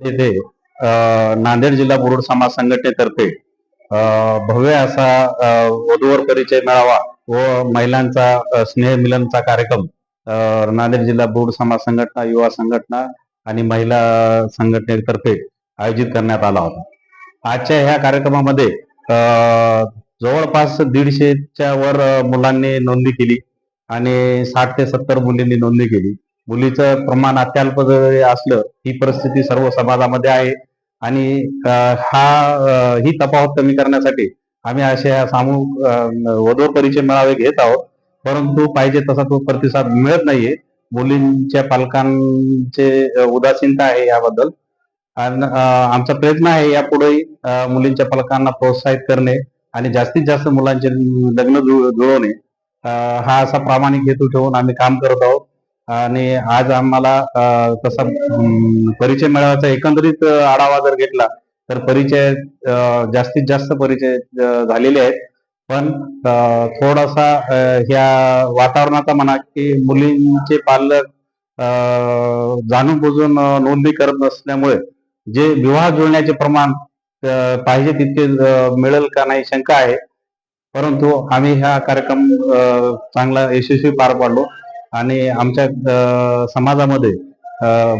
येथे नांदेड जिल्हा मुरुड समाज संघटनेतर्फे भव्य असा वधूवर परिचय मेळावा व महिलांचा स्नेह मिलनचा कार्यक्रम नांदेड जिल्हा बुरुड समाज संघटना युवा संघटना आणि महिला संघटनेतर्फे आयोजित करण्यात आला होता. आजच्या ह्या कार्यक्रमामध्ये जवळपास दीडशेच्या वर मुलांनी नोंदणी केली आणि साठ ते सत्तर मुलींनी नोंदणी केली. मुलीचं प्रमाण अत्यल्प जरी असलं ही परिस्थिती सर्व समाजामध्ये आहे. आणि हा ही तफावत कमी करण्यासाठी आम्ही असे सामूहिक वधू परिचय मेळावे घेत आहोत. परंतु पाहिजे तसा तो प्रतिसाद मिळत नाहीये. मुलींच्या पालकांचे उदासीनता आहे याबद्दल. आणि आमचा प्रयत्न आहे यापुढेही पुढेही मुलींच्या पालकांना प्रोत्साहित करणे आणि जास्तीत जास्त मुलांचे लग्न जुळ- जुळवणे. हा असा प्रामाणिक हेतू ठेवून आम्ही काम करत आहोत. आणि आज आम्हाला तसा परिचय मेळाव्याचा एकंदरीत आढावा जर घेतला तर परिचय जास्तीत जास्त परिचय झालेले आहेत. पण थोडासा ह्या वातावरणाचा म्हणा की मुलींचे पालक जाणून बुजून नोंदणी करत नसल्यामुळे जे विवाह जुळण्याचे प्रमाण पाहिजे तितके मिळेल का नाही शंका आहे. परंतु आम्ही हा कार्यक्रम अ, चांगला यशस्वी पार पाडलो. आणि आमच्या समाजामध्ये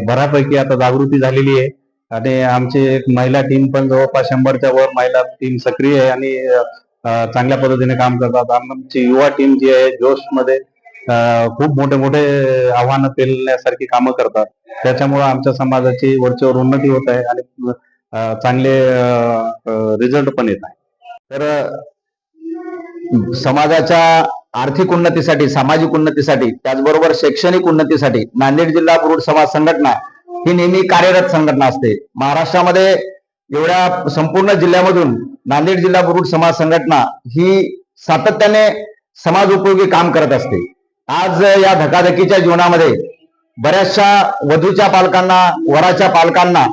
बऱ्यापैकी आता जागृती झालेली आहे. आणि आमची एक महिला टीम पण जवळपास शंभरच्या वर महिला टीम सक्रिय आहे आणि चांगल्या पद्धतीने काम करतात. आमची युवा टीम जी आहे जोशमध्ये खूप मोठे मोठे आव्हानं पेलण्यासारखी कामं करतात. त्याच्यामुळे आमच्या समाजाची वरच्यावर उन्नती होत आहे आणि चांगले रिझल्ट पण येत आहे. तर समाजाच्या आर्थिक उन्नतीसाठी सामाजिक उन्नतीसाठी त्याचबरोबर शैक्षणिक उन्नतीसाठी नांदेड जिल्हा बुरुड समाज संघटना ही नेहमी कार्यरत संघटना असते. महाराष्ट्रामध्ये एवढ्या संपूर्ण जिल्ह्यामधून नांदेड जिल्हा बुरुड समाज संघटना ही सातत्याने समाज उपयोगी काम करत असते. आज या धकाधकीच्या जीवनामध्ये बऱ्याचशा वधूच्या पालकांना वराच्या पालकांना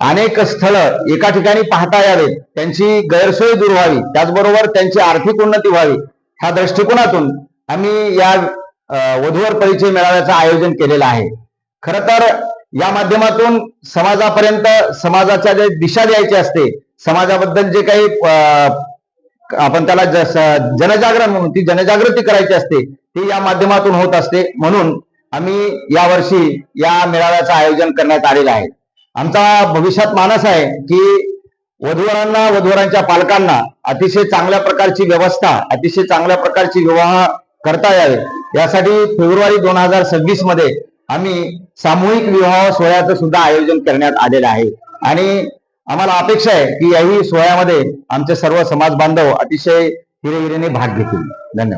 अनेक स्थळ एका ठिकाणी पाहता यावेत. त्यांची गैरसोय दूर व्हावी. त्याचबरोबर त्यांची आर्थिक उन्नती व्हावी. ह्या दृष्टिकोनातून आम्ही या वधूवर परिचय मेळाव्याचं आयोजन केलेलं आहे. खर तर या माध्यमातून समाजापर्यंत समाजाच्या जे दिशा द्यायची असते समाजाबद्दल जे काही आपण त्याला जनजागरण म्हणून ती जनजागृती करायची असते ती या माध्यमातून होत असते. म्हणून आम्ही यावर्षी या मेळाव्याचं आयोजन करण्यात आलेलं आहे. आमचा भविष्यात मानस आहे की वधूवरांना वधूवरांच्या पालकांना अतिशय चांगल्या प्रकारची व्यवस्था अतिशय चांगल्या प्रकारची विवाह करता यावे. यासाठी फेब्रुवारी दोन हजार सव्वीसमध्ये आम्ही सामूहिक विवाह सोहळ्याचं सुद्धा आयोजन करण्यात आलेलं आहे. आणि आम्हाला अपेक्षा आहे की याही सोहळ्यामध्ये आमचे सर्व समाज बांधव अतिशय हिरेहिरेने भाग घेतील. धन्यवाद.